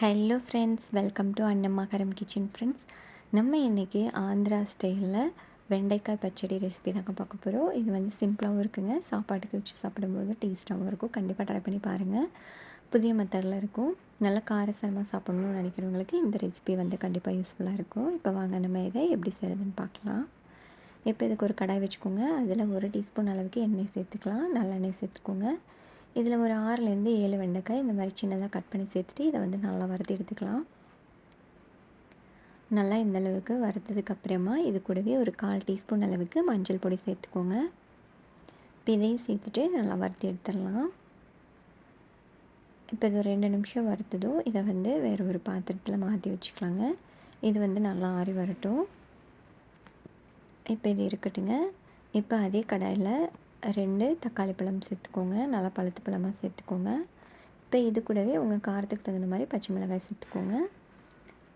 Hello friends welcome to அன்னம்மாகரம் kitchen friends நம்ம இன்றைக்கி ஆந்திரா ஸ்டைலில் வெண்டைக்காய் பச்சடி ரெசிபி தாங்க பார்க்க போகிறோம் இது வந்து சிம்பிளாகவும் இருக்குங்க. சாப்பாட்டுக்கு வச்சு சாப்பிடும்போது டேஸ்ட்டாகவும் இருக்கும். கண்டிப்பாக ட்ரை பண்ணி பாருங்கள் புதிய மெத்தடில் இருக்கும். நல்லா காரசாரமாக சாப்பிட்ணுன்னு நினைக்கிறவங்களுக்கு இந்த ரெசிபி வந்து கண்டிப்பாக யூஸ்ஃபுல்லாக இருக்கும். இப்போ வாங்க நம்ம இதை எப்படி செய்கிறதுன்னு பார்க்கலாம். இப்போ இதுக்கு ஒரு கடாய் வச்சுக்கோங்க. அதில் ஒரு டீஸ்பூன் அளவுக்கு எண்ணெய் சேர்த்துக்கலாம். நல்லெண்ணெய் சேர்த்துக்கோங்க. இதில் ஒரு ஆறுலேருந்து ஏழு வெண்டைக்காய் இந்த மாதிரி சின்னதாக கட் பண்ணி சேர்த்துட்டு இதை வந்து நல்லா வறுத்து எடுத்துக்கலாம். நல்லா இந்த அளவுக்கு வறுத்ததுக்கு அப்புறமா இது கூடவே ஒரு கால் டீஸ்பூன் அளவுக்கு மஞ்சள் பொடி சேர்த்துக்கோங்க. இப்போ இதையும் சேர்த்துட்டு நல்லா வறுத்து எடுத்துடலாம். இப்போ இது ஒரு ரெண்டு நிமிஷம் வறுத்ததும் இதை வந்து வேறு ஒரு பாத்திரத்தில் மாற்றி வச்சுக்கலாங்க. இது வந்து நல்லா ஆறி வரட்டும். இப்போ இது இருக்கட்டுங்க. இப்போ அதே கடாயில் ரெண்டு தக்காளி பழம் சேர்த்துக்கோங்க. நல்லா பழுத்து பழமாக சேர்த்துக்கோங்க. இப்போ இது கூடவே உங்கள் காரத்துக்கு தகுந்த மாதிரி பச்சை மிளகாய் சேர்த்துக்கோங்க.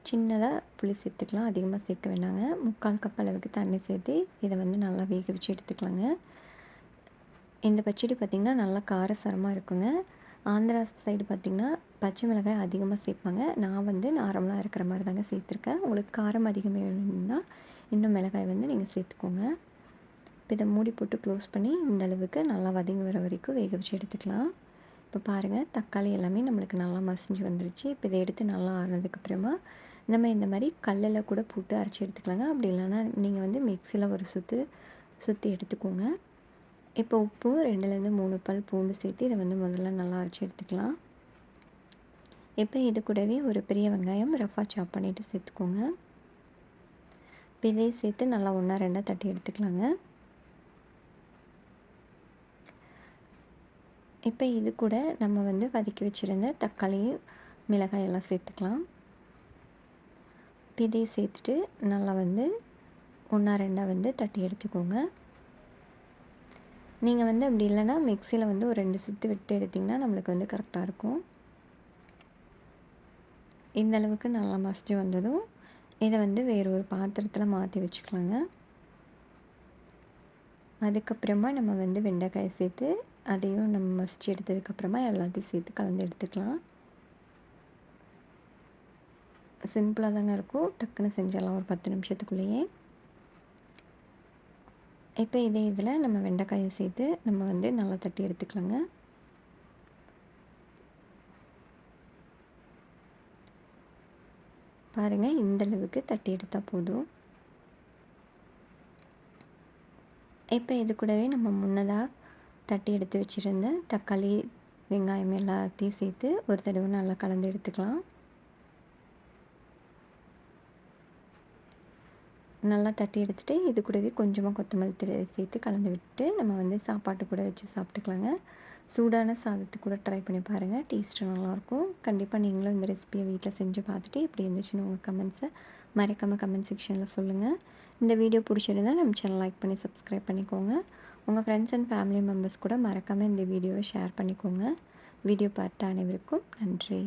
சின்னதாக புளி சேர்த்துக்கலாம். அதிகமாக சேர்க்க வேண்டாங்க முக்கால் கப் அளவுக்கு தண்ணி சேர்த்து இதை வந்து நல்லா வேக வச்சு எடுத்துக்கலாங்க. இந்த பச்சடி பார்த்திங்கன்னா நல்லா காரசாரமாக இருக்குங்க. ஆந்திரா சைடு பார்த்திங்கன்னா பச்சை மிளகாய் அதிகமாக சேர்ப்பாங்க. நான் வந்து நார்மலாக இருக்கிற மாதிரி தாங்க சேர்த்துருக்கேன். உங்களுக்கு காரம் அதிகமாக வேணும்னா இன்னும் மிளகாய் வந்து நீங்கள் சேர்த்துக்கோங்க. இப்போ இதை மூடி போட்டு க்ளோஸ் பண்ணி இந்த அளவுக்கு நல்லா வதங்கி வர வரைக்கும் வேக வச்சு எடுத்துக்கலாம். இப்போ பாருங்கள் தக்காளி எல்லாமே நம்மளுக்கு நல்லா மசிஞ்சு வந்துருச்சு. இப்போ இதை எடுத்து நல்லா ஆறுனதுக்கப்புறமா நம்ம இந்த மாதிரி கல்லில் கூட போட்டு அரைச்சி எடுத்துக்கலாங்க. அப்படி இல்லைன்னா நீங்கள் வந்து மிக்சியில் ஒரு சுற்று சுற்றி எடுத்துக்கோங்க. இப்போ உப்பு ரெண்டுலேருந்து மூணு பல் பூண்டு சேர்த்து இதை வந்து முதல்ல நல்லா அரைச்சி எடுத்துக்கலாம். இப்போ இது கூடவே ஒரு பெரிய வெங்காயம் ரஃபாக சாப் பண்ணிவிட்டு சேர்த்துக்கோங்க. இப்போ இதையும் சேர்த்து நல்லா ஒன்றா ரெண்டாக தட்டி எடுத்துக்கலாங்க. இப்போ இது கூட நம்ம வந்து வதக்கி வச்சுருந்த தக்காளியும் மிளகாயெல்லாம் சேர்த்துக்கலாம். இதையும் சேர்த்துட்டு நல்லா வந்து ஒன்றா ரெண்டாக வந்து தட்டி எடுத்துக்கோங்க. நீங்கள் வந்து அப்படி இல்லைன்னா மிக்சியில் வந்து ஒரு ரெண்டு சுற்று விட்டு எடுத்திங்கன்னா நம்மளுக்கு வந்து கரெக்டாக இருக்கும். இந்த அளவுக்கு நல்லா மசிச்சு வந்ததும் இதை வந்து வேறு ஒரு பாத்திரத்தில் மாற்றி வச்சுக்கலாங்க. அதுக்கப்புறமா நம்ம வந்து வெண்டைக்காயை சேர்த்து அதையும் நம்ம மசிச்சு எடுத்ததுக்கப்புறமா எல்லாத்தையும் சேர்த்து கலந்து எடுத்துக்கலாம். சிம்பிளாக தாங்க இருக்கும். டக்குன்னு செஞ்சிடலாம் ஒரு பத்து நிமிஷத்துக்குள்ளேயே. இப்போ இதே இதில் நம்ம வெண்டைக்காயை சேர்த்து நம்ம வந்து நல்லா தட்டி எடுத்துக்கலாங்க. பாருங்கள் இந்த அளவுக்கு தட்டி எடுத்தால் போதும். இப்போ இது கூடவே நம்ம முன்னதாக தட்டி எடுத்து வச்சுருந்த தக்காளி வெங்காயம் எல்லாத்தையும் சேர்த்து ஒரு தடவை நல்லா கலந்து எடுத்துக்கலாம். நல்லா தட்டி எடுத்துகிட்டு இது கூடவே கொஞ்சமாக கொத்தமல்லி தழை சேர்த்து கலந்து விட்டு நம்ம வந்து சாப்பாட்டு கூட வச்சு சாப்பிட்டுக்கலாங்க. சூடான சாதத்தை கூட ட்ரை பண்ணி பாருங்கள் டேஸ்ட்டு நல்லாயிருக்கும். கண்டிப்பாக நீங்களும் இந்த ரெசிபியை வீட்டில் செஞ்சு பார்த்துட்டு எப்படி இருந்துச்சுன்னு உங்கள் கமெண்ட்ஸை மறக்காமல் கமெண்ட் செக்ஷனில் சொல்லுங்கள் இந்த வீடியோ பிடிச்சிருந்தால் நம்ம சேனல் லைக் பண்ணி சப்ஸ்கிரைப் பண்ணிக்கோங்க. உங்கள் ஃப்ரெண்ட்ஸ் அண்ட் ஃபேமிலி மெம்பர்ஸ் கூட மறக்காமல் இந்த வீடியோவை ஷேர் பண்ணிக்கோங்க. வீடியோ பார்த்த அனைவருக்கும் நன்றி.